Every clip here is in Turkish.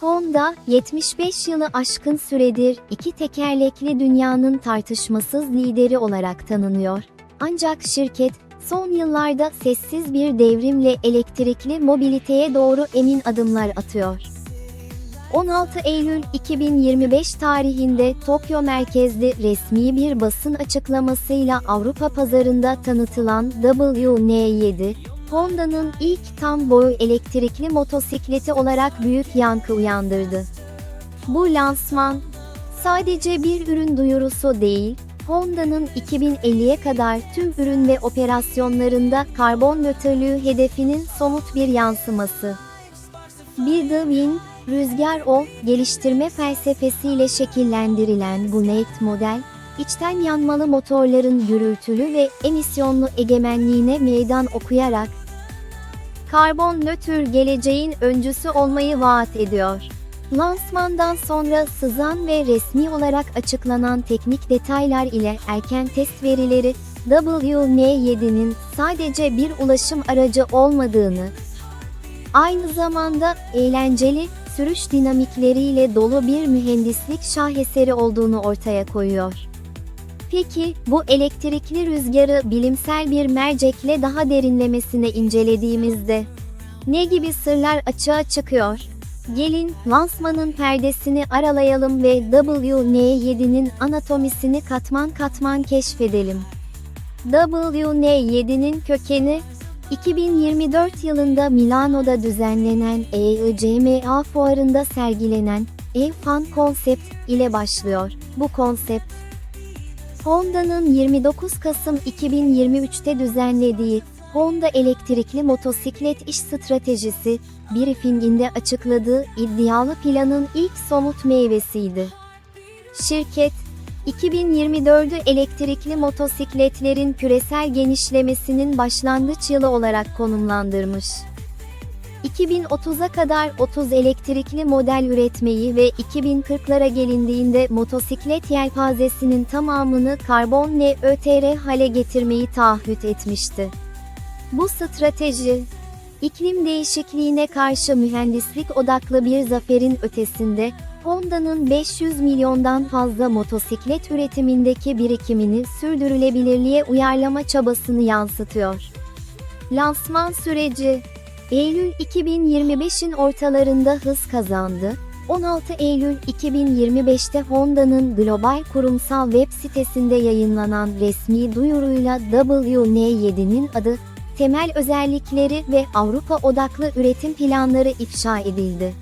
Honda, 75 yılı aşkın süredir iki tekerlekli dünyanın tartışmasız lideri olarak tanınıyor. Ancak şirket, son yıllarda sessiz bir devrimle elektrikli mobiliteye doğru emin adımlar atıyor. 16 Eylül 2025 tarihinde Tokyo merkezli resmi bir basın açıklamasıyla Avrupa pazarında tanıtılan WN7, Honda'nın ilk tam boy elektrikli motosikleti olarak büyük yankı uyandırdı. Bu lansman, sadece bir ürün duyurusu değil, Honda'nın 2050'ye kadar tüm ürün ve operasyonlarında karbon nötrlüğü hedefinin somut bir yansıması. Bir The Wind, Rüzgar O, geliştirme felsefesiyle şekillendirilen bu net model, içten yanmalı motorların gürültülü ve emisyonlu egemenliğine meydan okuyarak, karbon nötr geleceğin öncüsü olmayı vaat ediyor. Lansmandan sonra sızan ve resmi olarak açıklanan teknik detaylar ile erken test verileri, WN7'nin sadece bir ulaşım aracı olmadığını, aynı zamanda eğlenceli, sürüş dinamikleriyle dolu bir mühendislik şaheseri olduğunu ortaya koyuyor. Peki, bu elektrikli rüzgarı bilimsel bir mercekle daha derinlemesine incelediğimizde ne gibi sırlar açığa çıkıyor? Gelin, lansmanın perdesini aralayalım ve WN7'nin anatomisini katman katman keşfedelim. WN7'nin kökeni, 2024 yılında Milano'da düzenlenen EICMA fuarında sergilenen E-Fan konsept ile başlıyor. Bu konsept, Honda'nın 29 Kasım 2023'te düzenlediği Honda elektrikli motosiklet iş stratejisi briefinginde açıkladığı iddialı planın ilk somut meyvesiydi. Şirket, 2024'ü elektrikli motosikletlerin küresel genişlemesinin başlangıç yılı olarak konumlandırmış. 2030'a kadar 30 elektrikli model üretmeyi ve 2040'lara gelindiğinde motosiklet yelpazesinin tamamını karbon nötr hale getirmeyi taahhüt etmişti. Bu strateji, iklim değişikliğine karşı mühendislik odaklı bir zaferin ötesinde, Honda'nın 500 milyondan fazla motosiklet üretimindeki birikimini sürdürülebilirliğe uyarlama çabasını yansıtıyor. Lansman süreci Eylül 2025'in ortalarında hız kazandı. 16 Eylül 2025'te Honda'nın global kurumsal web sitesinde yayınlanan resmi duyuruyla WN7'nin adı, temel özellikleri ve Avrupa odaklı üretim planları ifşa edildi.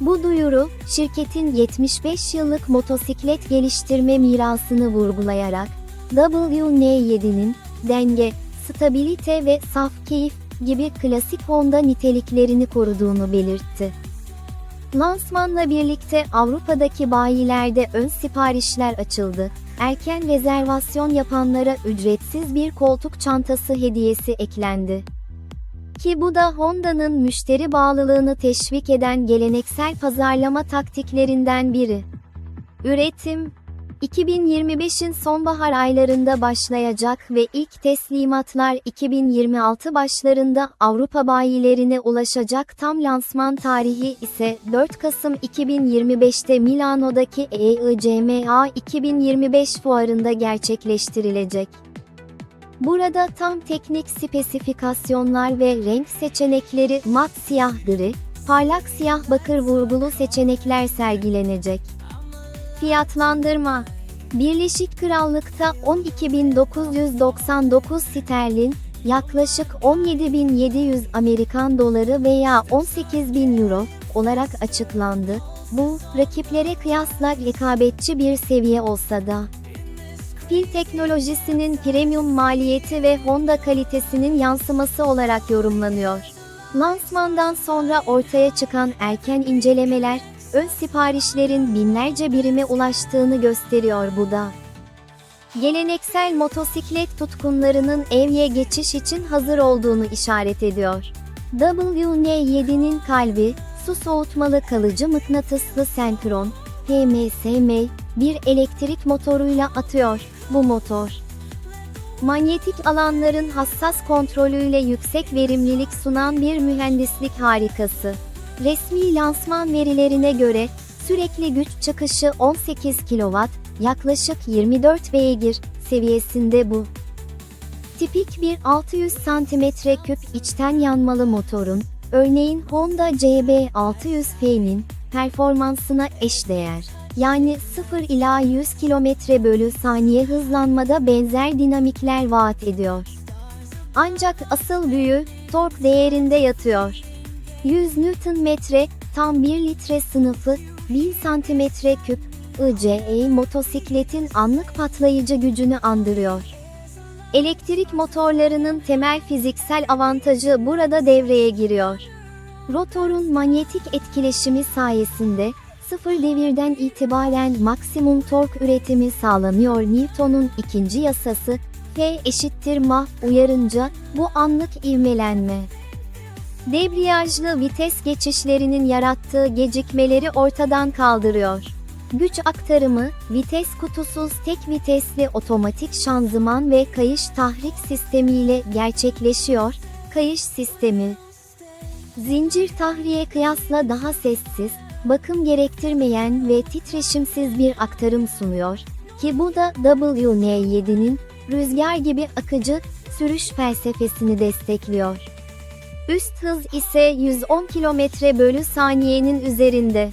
Bu duyuru, şirketin 75 yıllık motosiklet geliştirme mirasını vurgulayarak, WN7'nin denge, stabilite ve saf keyif gibi klasik Honda niteliklerini koruduğunu belirtti. Lansmanla birlikte Avrupa'daki bayilerde ön siparişler açıldı. Erken rezervasyon yapanlara ücretsiz bir koltuk çantası hediyesi eklendi. Ki bu da Honda'nın müşteri bağlılığını teşvik eden geleneksel pazarlama taktiklerinden biri. Üretim 2025'in sonbahar aylarında başlayacak ve ilk teslimatlar 2026 başlarında Avrupa bayilerine ulaşacak tam lansman tarihi ise 4 Kasım 2025'te Milano'daki EICMA 2025 fuarında gerçekleştirilecek. Burada tam teknik spesifikasyonlar ve renk seçenekleri mat siyah gri, parlak siyah bakır vurgulu seçenekler sergilenecek. Fiyatlandırma Birleşik Krallık'ta 12.999 sterlin, yaklaşık 17.700 Amerikan doları veya 18.000 euro olarak açıklandı. Bu, rakiplere kıyasla rekabetçi bir seviye olsa da. Pil teknolojisinin premium maliyeti ve Honda kalitesinin yansıması olarak yorumlanıyor. Lansmandan sonra ortaya çıkan erken incelemeler, ön siparişlerin binlerce birime ulaştığını gösteriyor bu da. Geleneksel motosiklet tutkunlarının evye geçiş için hazır olduğunu işaret ediyor. WN7'nin kalbi, su soğutmalı kalıcı mıknatıslı senkron, PMSM, bir elektrik motoruyla atıyor, bu motor. Manyetik alanların hassas kontrolüyle yüksek verimlilik sunan bir mühendislik harikası. Resmi lansman verilerine göre, sürekli güç çıkışı 18 kW, yaklaşık 24 beygir seviyesinde bu. Tipik bir 600 cm3 içten yanmalı motorun, örneğin Honda CB600F'nin performansına eşdeğer. Yani 0 ila 100 km bölü saniye hızlanmada benzer dinamikler vaat ediyor. Ancak asıl büyü, tork değerinde yatıyor. 100 Nm tam 1 litre sınıfı 1000 cm3 ICE motosikletin anlık patlayıcı gücünü andırıyor. Elektrik motorlarının temel fiziksel avantajı burada devreye giriyor. Rotorun manyetik etkileşimi sayesinde sıfır devirden itibaren maksimum tork üretimi sağlanıyor. Newton'un ikinci yasası F eşittir ma uyarınca bu anlık ivmelenme. Debriyajlı vites geçişlerinin yarattığı gecikmeleri ortadan kaldırıyor. Güç aktarımı, vites kutusuz tek vitesli otomatik şanzıman ve kayış tahrik sistemiyle gerçekleşiyor. Kayış sistemi Zincir tahriye kıyasla daha sessiz, bakım gerektirmeyen ve titreşimsiz bir aktarım sunuyor ki bu da WN7'nin rüzgar gibi akıcı sürüş felsefesini destekliyor. Üst hız ise 110 km bölü saniyenin üzerinde.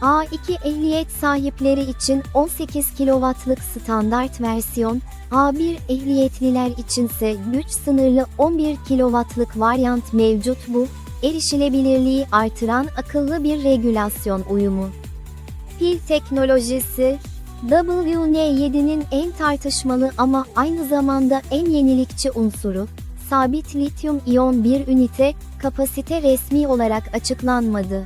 A2 ehliyet sahipleri için 18 kW'lık standart versiyon, A1 ehliyetliler içinse güç sınırlı 11 kW'lık varyant mevcut bu, erişilebilirliği artıran akıllı bir regülasyon uyumu. Pil teknolojisi, WN7'nin en tartışmalı ama aynı zamanda en yenilikçi unsuru, sabit lityum iyon bir ünite, kapasite resmi olarak açıklanmadı.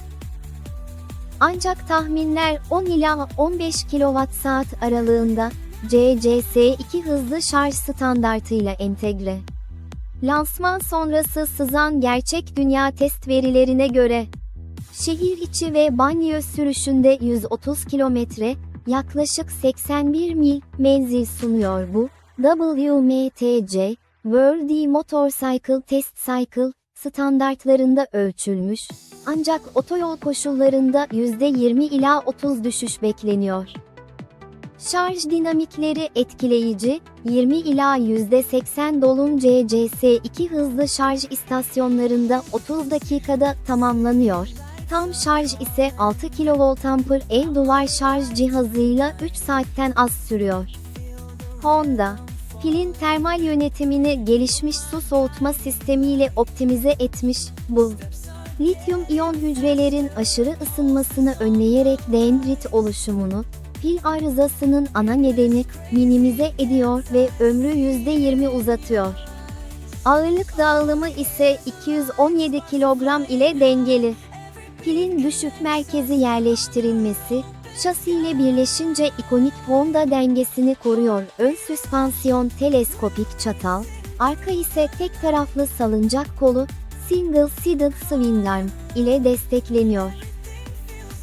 Ancak tahminler 10 ila 15 kWh aralığında CCS2 hızlı şarj standartıyla entegre. Lansman sonrası sızan gerçek dünya test verilerine göre şehir içi ve banyo sürüşünde 130 kilometre, yaklaşık 81 mil menzil sunuyor bu. WMTC, World Motorcycle Test Cycle standartlarında ölçülmüş. Ancak otoyol koşullarında %20 ila 30 düşüş bekleniyor. Şarj dinamikleri etkileyici, 20 ila %80 dolum CCS2 hızlı şarj istasyonlarında 30 dakikada tamamlanıyor. Tam şarj ise 6 kVA el duvar şarj cihazıyla 3 saatten az sürüyor. Honda, pilin termal yönetimini gelişmiş su soğutma sistemiyle optimize etmiş, bu. Lityum iyon hücrelerin aşırı ısınmasını önleyerek dendrit oluşumunu, pil arızasının ana nedeni minimize ediyor ve ömrü %20 uzatıyor. Ağırlık dağılımı ise 217 kilogram ile dengeli. Pilin düşük merkezi yerleştirilmesi, şasiyle birleşince ikonik Honda dengesini koruyor. Ön süspansiyon teleskopik çatal, arka ise tek taraflı salıncak kolu, single seated swing arm ile destekleniyor.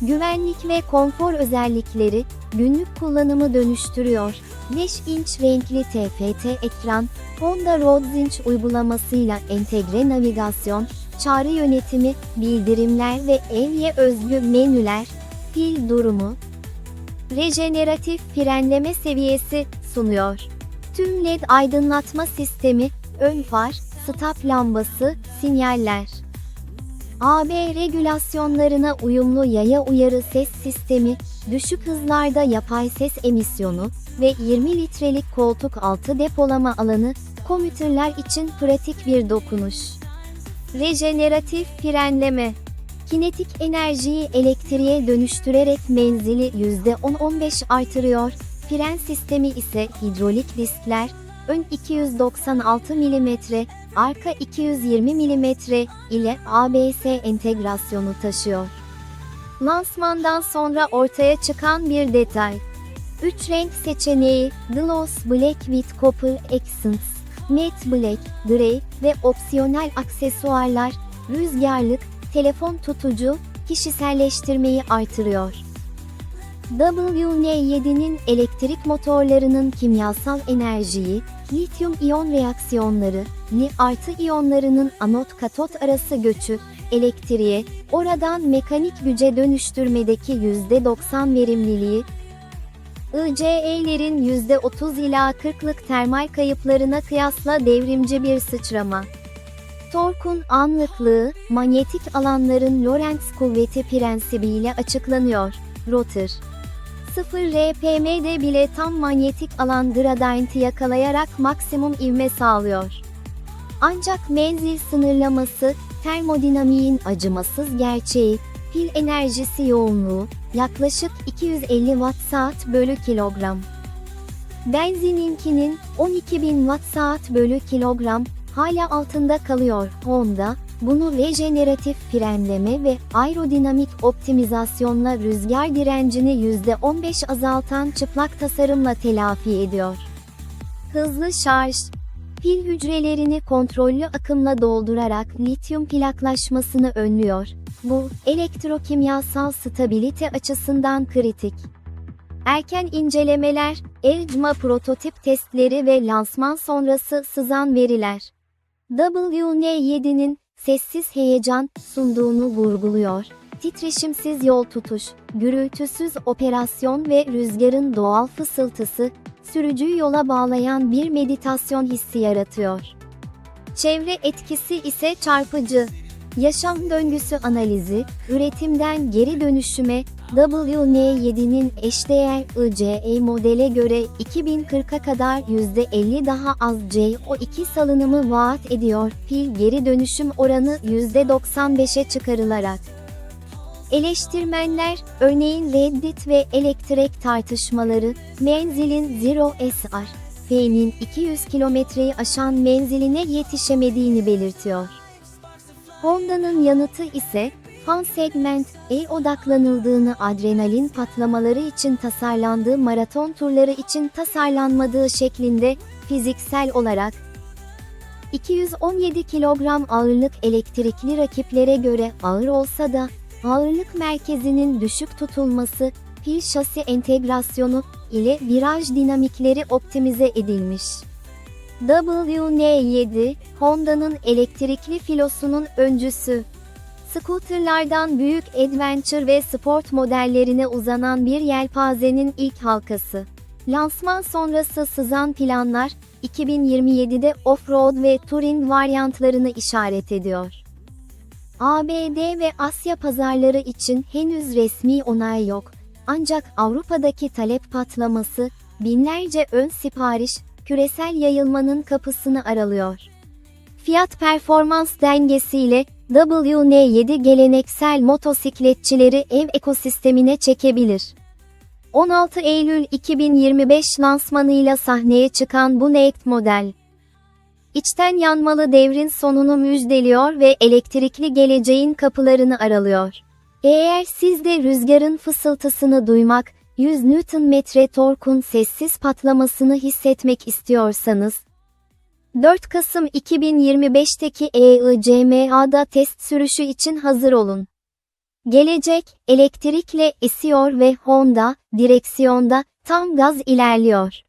Güvenlik ve konfor özellikleri günlük kullanımı dönüştürüyor. 5 inç renkli TFT ekran, Honda Road Zinc uygulamasıyla entegre navigasyon, çağrı yönetimi, bildirimler ve evye özgü menüler, pil durumu, rejeneratif frenleme seviyesi sunuyor. Tüm LED aydınlatma sistemi, ön far, stop lambası, sinyaller. AB regülasyonlarına uyumlu yaya uyarı ses sistemi, düşük hızlarda yapay ses emisyonu ve 20 litrelik koltuk altı depolama alanı, komütörler için pratik bir dokunuş. Rejeneratif frenleme Kinetik enerjiyi elektriğe dönüştürerek menzili %10-15 artırıyor, fren sistemi ise hidrolik diskler, ön 296 mm, arka 220 mm ile ABS entegrasyonu taşıyor. Lansmandan sonra ortaya çıkan bir detay. 3 renk seçeneği Gloss Black with Copper Accents, Matte Black, Grey ve opsiyonel aksesuarlar, rüzgarlık, telefon tutucu, kişiselleştirmeyi artırıyor. WN7'nin elektrik motorlarının kimyasal enerjiyi, lityum iyon reaksiyonları, Li artı iyonlarının anot katot arası göçü, elektriğe, oradan mekanik güce dönüştürmedeki %90 verimliliği, ICE'lerin %30 ila 40'lık termal kayıplarına kıyasla devrimci bir sıçrama. Torkun anlıklığı, manyetik alanların Lorentz kuvveti prensibiyle açıklanıyor. Rotor 0 RPM'de bile tam manyetik alan gradienti yakalayarak maksimum ivme sağlıyor. Ancak menzil sınırlaması, termodinamiğin acımasız gerçeği, pil enerjisi yoğunluğu, yaklaşık 250 Watt-saat bölü kilogram. Benzininkinin 12.000 Watt-saat bölü kilogram hala altında kalıyor Honda, bunu rejeneratif frenleme ve aerodinamik optimizasyonla rüzgar direncini %15 azaltan çıplak tasarımla telafi ediyor. Hızlı şarj, pil hücrelerini kontrollü akımla doldurarak lityum plaklaşmasını önlüyor. Bu, elektrokimyasal stabilite açısından kritik. Erken incelemeler, ERCMA prototip testleri ve lansman sonrası sızan veriler. WN7'nin sessiz heyecan sunduğunu vurguluyor. Titreşimsiz yol tutuş, gürültüsüz operasyon ve rüzgarın doğal fısıltısı, sürücüyü yola bağlayan bir meditasyon hissi yaratıyor. Çevre etkisi ise çarpıcı. Yaşam döngüsü analizi, üretimden geri dönüşüme, WN7'nin eşdeğer ICE modele göre 2040'a kadar %50 daha az CO2 salınımı vaat ediyor. Pil geri dönüşüm oranı %95'e çıkarılarak. Eleştirmenler, örneğin Reddit ve Elektrek tartışmaları, menzilin Zero SR, F'nin 200 kilometreyi aşan menziline yetişemediğini belirtiyor. Honda'nın yanıtı ise, fan segment, E odaklanıldığını adrenalin patlamaları için tasarlandığı maraton turları için tasarlanmadığı şeklinde, fiziksel olarak, 217 kilogram ağırlık elektrikli rakiplere göre ağır olsa da, ağırlık merkezinin düşük tutulması, pil şasi entegrasyonu ile viraj dinamikleri optimize edilmiş. WN7, Honda'nın elektrikli filosunun öncüsü. Scooterlardan büyük adventure ve sport modellerine uzanan bir yelpazenin ilk halkası. Lansman sonrası sızan planlar, 2027'de off-road ve touring varyantlarını işaret ediyor. ABD ve Asya pazarları için henüz resmi onay yok. Ancak Avrupa'daki talep patlaması, binlerce ön sipariş, küresel yayılmanın kapısını aralıyor. Fiyat performans dengesiyle WN7 geleneksel motosikletçileri ev ekosistemine çekebilir. 16 Eylül 2025 lansmanıyla sahneye çıkan bu Naked model, içten yanmalı devrin sonunu müjdeliyor ve elektrikli geleceğin kapılarını aralıyor. Eğer siz de rüzgarın fısıltısını duymak, 100 Nm torkun sessiz patlamasını hissetmek istiyorsanız, 4 Kasım 2025'teki EICMA'da test sürüşü için hazır olun. Gelecek, elektrikle esiyor ve Honda, direksiyonda, tam gaz ilerliyor.